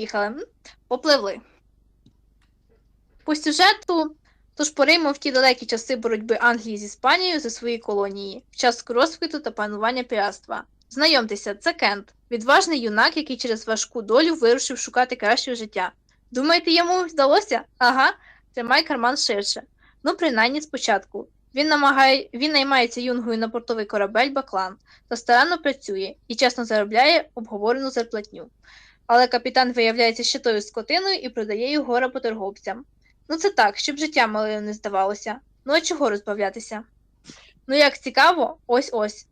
Поїхали. Попливли. По сюжету, тож поримо в ті далекі часи боротьби Англії з Іспанією за свої колонії, в час розквіту та панування піратства. Знайомтеся, це Кент, відважний юнак, який через важку долю вирушив шукати кращого життя. Думаєте, йому вдалося? Ага, тримай карман ширше. Ну, принаймні спочатку. Він намагає, він наймається юнгою на портовий корабель Баклан та старанно працює і чесно заробляє обговорену зарплатню. Але капітан виявляється щитою скотиною і продає його работорговцям. Ну це так, щоб життя малим не здавалося. Ну а чого розбавлятися? Ну як цікаво, ось ось.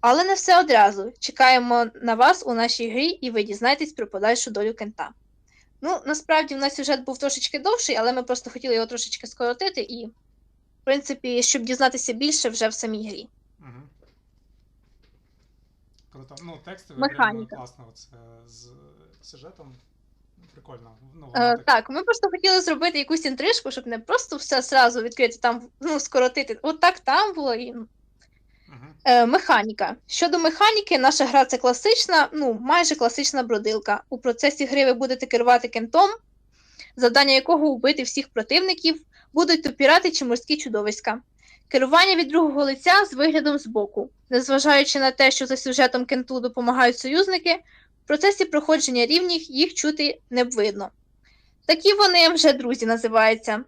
Але не все одразу. Чекаємо на вас у нашій грі, і ви дізнаєтесь про подальшу долю кента. Ну, насправді, у нас сюжет був трошечки довший, але ми просто хотіли його трошечки скоротити, і, в принципі, щоб дізнатися більше вже в самій грі. Угу. Круто. Ну, тексти Механіка. класно оце з сюжетом. Прикольно. Ну, Е, так- так, ми просто хотіли зробити якусь інтрижку, щоб не просто все зразу відкрити там, ну, скоротити. От так там було і. Е, механіка. Щодо механіки, наша гра це класична, ну майже класична бродилка. У процесі гри ви будете керувати кентом, завдання якого вбити всіх противників, будуть то пірати чи морські чудовиська. Керування від другого лиця з виглядом збоку. Незважаючи на те, що за сюжетом кенту допомагають союзники, в процесі проходження рівнів їх чути не видно. Такі вони вже друзі називаються.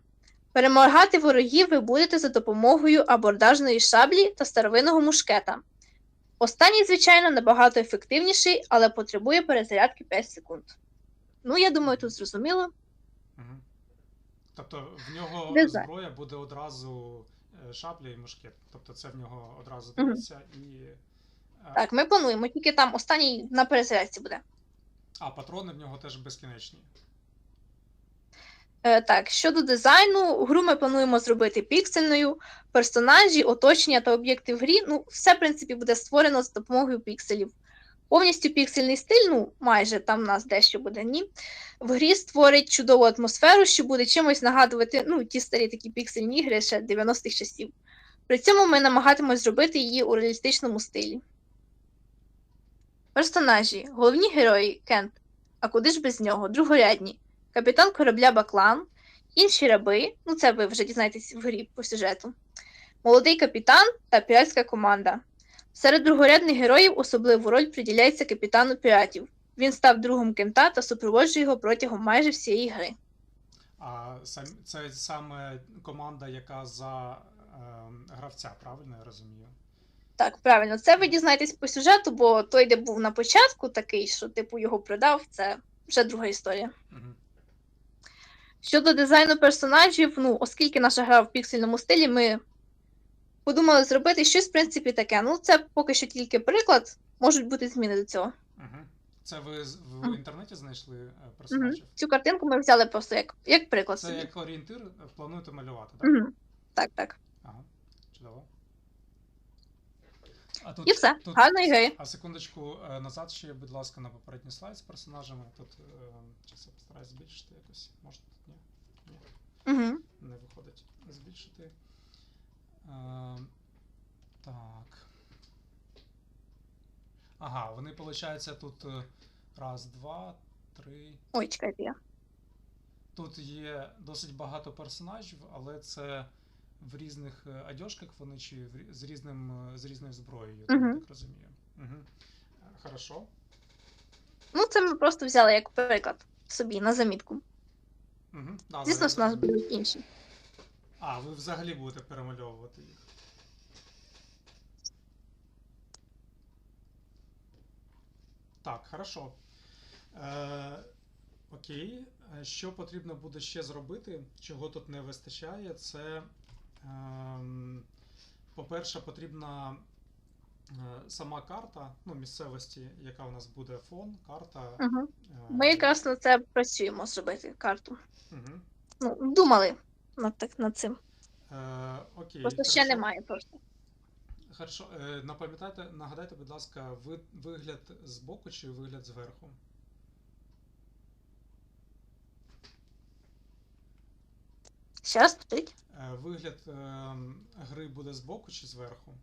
Перемагати ворогів ви будете за допомогою абордажної шаблі та старовинного мушкета. Останній, звичайно, набагато ефективніший, але потребує перезарядки 5 секунд. Ну, я думаю, тут зрозуміло. Тобто в нього Дизайн. зброя буде одразу е, шабля і мушкет. Тобто це в нього одразу дивиться і. е, Так, ми плануємо, тільки там останній на перезарядці буде. А патрони в нього теж безкінечні. Е, так, щодо дизайну, гру ми плануємо зробити піксельною. Персонажі, оточення та об'єкти в грі, ну, все, в принципі, буде створено за допомогою пікселів. Повністю піксельний стиль, ну, майже там в нас дещо буде ні. В грі створить чудову атмосферу, що буде чимось нагадувати ну, ті старі такі піксельні ігри ще 90-х часів. При цьому ми намагатимось зробити її у реалістичному стилі. Персонажі, головні герої Кент. А куди ж без нього? Другорядні капітан корабля Баклан, інші раби, ну це ви вже дізнаєтесь в грі по сюжету, молодий капітан та піратська команда. Серед другорядних героїв особливу роль приділяється капітану піратів. Він став другом кента та супроводжує його протягом майже всієї гри. А це саме команда, яка за е, гравця, правильно я розумію? Так, правильно, це ви дізнаєтесь по сюжету, бо той, де був на початку, такий, що типу його продав, це вже друга історія. Угу. Щодо дизайну персонажів, ну, оскільки наша гра в піксельному стилі, ми подумали зробити щось, в принципі, таке. Ну, це поки що тільки приклад, можуть бути зміни до цього. Угу. Це ви в інтернеті знайшли е, Угу. персонажів? Цю картинку ми взяли просто як, як приклад Це собі. як орієнтир е, плануєте малювати, так? Угу. Так, так. Ага, чудово. А тут, І все. тут- Гарної гри. А секундочку е, назад ще, будь ласка, на попередній слайд з персонажами. Тут зараз я постараюсь збільшити якось. Може тут ні? Ні, Угу. не виходить збільшити. Е, так. Ага, вони, виходить, тут е, раз, два, три. Ой, чекайте. Тут є досить багато персонажів, але це в різних е, одежках вони чи в з, різним, е, з різною зброєю, я Мгм. так розумію. Угу. Хорошо. Ну, це ми просто взяли як приклад собі на замітку. Угу. Да, Звісно, ж у нас будуть інші. А, ви взагалі будете перемальовувати їх. Так, хорошо. Е, окей. Е, Що потрібно буде ще зробити, чого тут не вистачає, це, ем, по-перше, потрібна е, сама карта, ну, місцевості, яка у нас буде фон, карта. Угу. е, Ми якраз на це працюємо зробити карту. Мгм. Ну, думали над, так, над цим. Е, окей. Просто ще хорошо. немає просто. Хорошо, е, напам'ятайте, нагадайте, будь ласка, ви, вигляд з боку чи вигляд зверху? Ще раз повторіть. Е, вигляд е, гри буде з боку чи зверху?